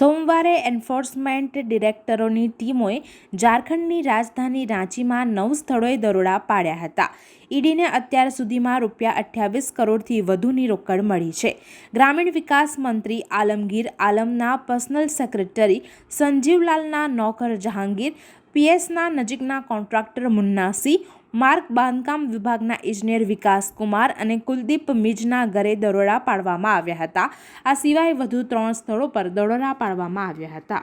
સોમવારે એન્ફોર્સમેન્ટ ડિરેક્ટરોની ટીમોએ ઝારખંડની રાજધાની રાંચીમાં નવ સ્થળોએ દરોડા પાડ્યા હતા. ઈડીને અત્યાર સુધીમાં રૂપિયા અઠ્યાવીસ કરોડથી વધુની રોકડ મળી છે. ગ્રામીણ વિકાસ મંત્રી આલમગીર, આલમના પર્સનલ સેક્રેટરી સંજીવલાલના નોકર જહાંગીર પીએસના નજીકના કોન્ટ્રાક્ટર મુન્નાસિંહ માર્ગ બાંધકામ વિભાગના ઇજનેર વિકાસ કુમાર અને કુલદીપ મિજના ઘરે દરોડા પાડવામાં આવ્યા હતા. આ સિવાય વધુ ત્રણ સ્થળો પર દરોડા પાડવામાં આવ્યા હતા.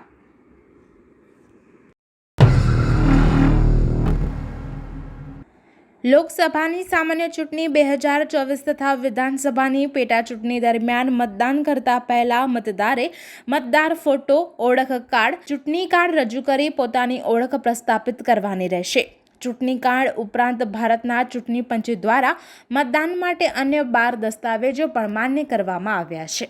લોકસભાની સામાન્ય ચૂંટણી બે હજાર ચોવીસ તથા વિધાનસભાની પેટા ચૂંટણી દરમિયાન મતદાન કરતા પહેલા મતદારે મતદાર ફોટો, ઓળખ કાર્ડ, ચૂંટણી કાર્ડ રજૂ કરી પોતાની ઓળખ પ્રસ્થાપિત કરવાની રહેશે. ચૂંટણી કાર્ડ ઉપરાંત ભારતના ચૂંટણી પંચ દ્વારા મતદાન માટે અન્ય બાર દસ્તાવેજો પણ માન્ય કરવામાં આવ્યા છે.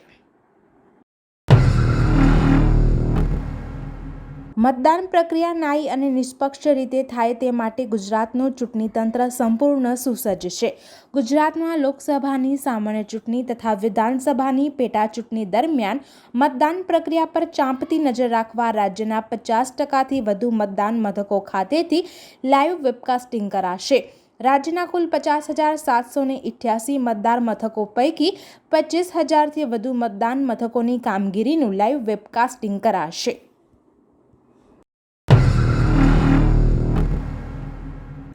મતદાન પ્રક્રિયા ન્યાયી અને નિષ્પક્ષ રીતે થાય તે માટે ગુજરાતનું ચૂંટણી તંત્ર સંપૂર્ણ સુસજ્જ છે. ગુજરાતમાં લોકસભાની સામાન્ય ચૂંટણી તથા વિધાનસભાની પેટા ચૂંટણી દરમિયાન મતદાન પ્રક્રિયા પર ચાંપતી નજર રાખવા રાજ્યના પચાસ ટકાથી વધુ મતદાન મથકો ખાતેથી લાઈવ વેબકાસ્ટિંગ કરાશે. રાજ્યના કુલ પચાસ હજાર સાતસો ને ઇઠ્યાસી મતદાર મથકો પૈકી પચીસ હજારથી વધુ મતદાન મથકોની કામગીરીનું લાઈવ વેબકાસ્ટિંગ કરાશે.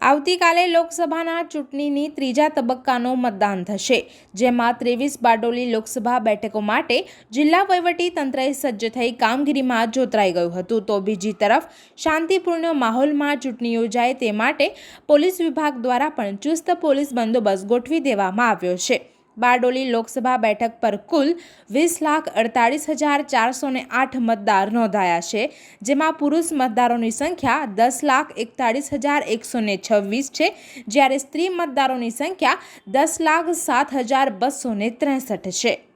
આવતીકાલે લોકસભાના ચૂંટણીની ત્રીજા તબક્કાનો મતદાન થશે, જેમાં ત્રેવીસ બારડોલી લોકસભા બેઠકો માટે જિલ્લા તંત્રએ સજ્જ થઈ કામગીરીમાં જોતરાઈ ગયું હતું. તો બીજી તરફ, શાંતિપૂર્ણ માહોલમાં ચૂંટણી યોજાય તે માટે પોલીસ વિભાગ દ્વારા પણ ચુસ્ત પોલીસ બંદોબસ્ત ગોઠવી દેવામાં આવ્યો છે. બારડોલી લોકસભા બેઠક પર કુલ વીસ લાખ અડતાળીસ હજાર ચારસોને આઠ મતદાર નોંધાયા છે, જેમાં પુરુષ મતદારોની સંખ્યા દસ લાખ એકતાળીસ હજાર એકસો છવ્વીસ છે, જ્યારે સ્ત્રી મતદારોની સંખ્યા દસ લાખ સાત હજાર બસો ત્રેસઠ છે.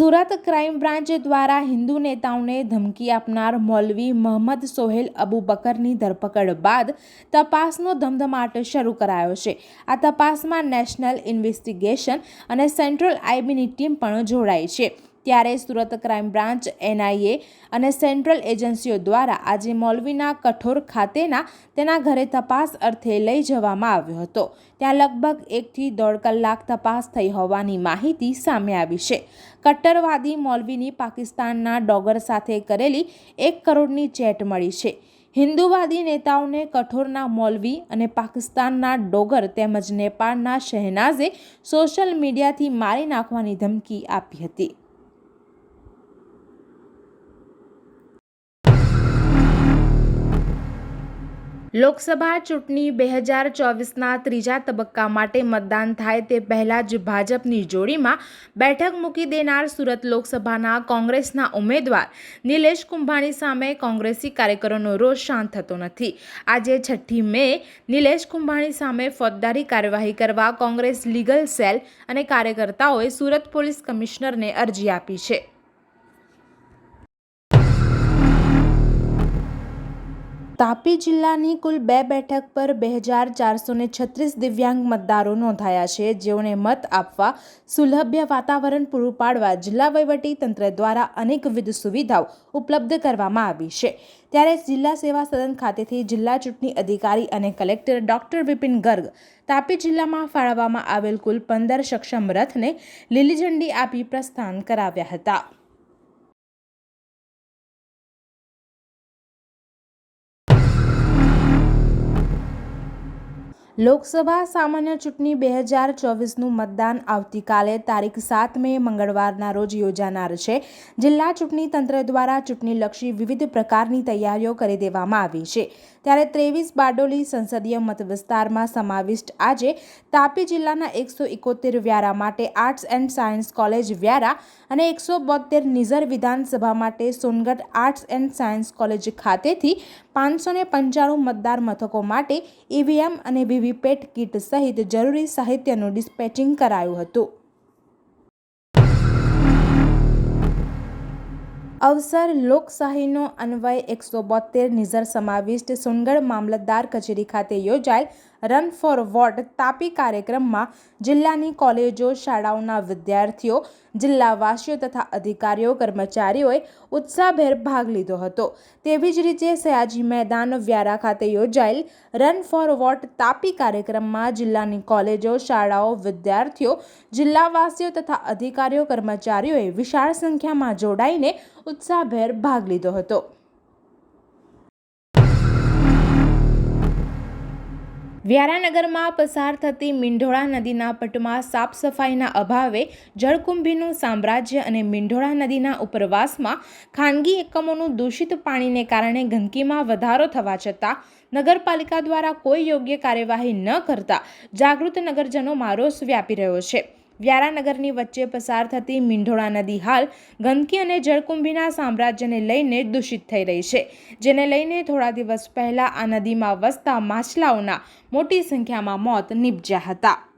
સુરત ક્રાઇમ બ્રાન્ચ દ્વારા હિન્દુ નેતાઓને ધમકી આપનાર મૌલવી મોહમ્મદ સોહેલ અબુ બકરની ધરપકડ બાદ તપાસનો ધમધમાટ શરૂ કરાયો છે. આ તપાસમાં નેશનલ ઇન્વેસ્ટિગેશન અને સેન્ટ્રલ આઈબીની ટીમ પણ જોડાઈ છે. ત્યારે સુરત ક્રાઇમ બ્રાન્ચ, એનઆઈએ અને સેન્ટ્રલ એજન્સીઓ દ્વારા આજે મૌલવીના કઠોર ખાતેના તેના ઘરે તપાસ અર્થે લઈ જવામાં આવ્યો હતો. ત્યાં લગભગ એકથી દોઢ કલાક તપાસ થઈ હોવાની માહિતી સામે આવી છે. કટ્ટરવાદી મોલવીની પાકિસ્તાનના ડોગર સાથે કરેલી એક કરોડની ચેટ મળી છે. હિન્દુવાદી નેતાઓને કઠોરના મોલવી અને પાકિસ્તાનના ડોગર તેમજ નેપાળના શહેનાઝે સોશિયલ મીડિયાથી મારી નાખવાની ધમકી આપી હતી. લોકસભા ચૂંટણી બે હજાર ચોવીસના ત્રીજા તબક્કા માટે મતદાન થાય તે પહેલાં જ ભાજપની જોડીમાં બેઠક મૂકી દેનાર સુરત લોકસભાના કોંગ્રેસના ઉમેદવાર નિલેશ કુંભાણી સામે કોંગ્રેસી કાર્યકરોનો રોષ શાંત થતો નથી. આજે છઠ્ઠી મે નિલેશ કુંભાણી સામે ફોજદારી કાર્યવાહી કરવા કોંગ્રેસ લીગલ સેલ અને કાર્યકર્તાઓએ સુરત પોલીસ કમિશનરને અરજી આપી છે. તાપી જિલ્લાની કુલ બે બેઠક પર બે હજાર ચારસો છત્રીસ દિવ્યાંગ મતદારો નોંધાયા છે. જેઓને મત આપવા સુલભ્ય વાતાવરણ પૂરું પાડવા જિલ્લા તંત્ર દ્વારા અનેકવિધ સુવિધાઓ ઉપલબ્ધ કરવામાં આવી છે. ત્યારે જિલ્લા સેવા સદન ખાતેથી જિલ્લા ચૂંટણી અધિકારી અને કલેક્ટર ડોક્ટર વિપિન ગર્ગ તાપી જિલ્લામાં ફાળવવામાં આવેલ કુલ પંદર સક્ષમ રથને લીલી ઝંડી આપી પ્રસ્થાન કરાવ્યા હતા. લોકસભા સામાન્ય ચૂંટણી બે હજાર ચોવીસનું મતદાન આવતીકાલે તારીખ સાત મે મંગળવારના રોજ યોજાનાર છે. જિલ્લા ચૂંટણી તંત્ર દ્વારા ચૂંટણીલક્ષી વિવિધ પ્રકારની તૈયારીઓ કરી દેવામાં આવી છે. ત્યારે ત્રેવીસ બારડોલી સંસદીય મત વિસ્તારમાં સમાવિષ્ટ આજે તાપી જિલ્લાના એકસો એકોતેર વ્યારા માટે arts and science college Vyara અને એકસો બોતેર નિઝર વિધાનસભા માટે Songadh arts and science college ખાતેથી પાંચસો ને પંચાણું મતદાર મથકો માટે ઈવીએમ અને વીવીપેટ કીટ સહિત જરૂરી સાહિત્યનું ડિસ્પેચિંગ કરાયું હતું. અવસર લોકશાહીનો અન્વય એકસો બોતેર નિઝર સમાવિષ્ટ સુનગઢ મામલતદાર કચેરી ખાતે યોજાયેલ રન ફોર વોટ તાપી કાર્યક્રમમાં જિલ્લાની કોલેજો, શાળાઓના વિદ્યાર્થીઓ, જિલ્લાવાસીઓ તથા અધિકારીઓ, કર્મચારીઓએ ઉત્સાહભેર ભાગ લીધો હતો. તેવી જ રીતે સયાજી મેદાન વ્યારા ખાતે યોજાયેલ રન ફોર વોટ તાપી કાર્યક્રમમાં જિલ્લાની કોલેજો, શાળાઓ, વિદ્યાર્થીઓ, જિલ્લાવાસીઓ તથા અધિકારીઓ, કર્મચારીઓએ વિશાળ સંખ્યામાં જોડાઈને ઉત્સાહભેર ભાગ લીધો હતો. વ્યારાનગરમાં પસાર થતી મીંઢોળા નદીના પટમાં સાફ સફાઈના અભાવે જળકુંભીનું સામ્રાજ્ય અને મીંઢોળા નદીના ઉપરવાસમાં ખાનગી એકમોનું દૂષિત પાણીને કારણે ગંદકીમાં વધારો થવા છતાં નગરપાલિકા દ્વારા કોઈ યોગ્ય કાર્યવાહી ન કરતા જાગૃત નગરજનોમાં રોષ વ્યાપી રહ્યો છે. વ્યારાનગરની વચ્ચે પસાર થતી મીંઢોળા નદી હાલ ગંદકી અને જળકુંભીના સામ્રાજ્યને લઈને દૂષિત થઈ રહી છે. જેને લઈને થોડા દિવસ પહેલાં આ નદીમાં વસતા માછલાઓના મોટી સંખ્યામાં મોત નીપજ્યા હતા.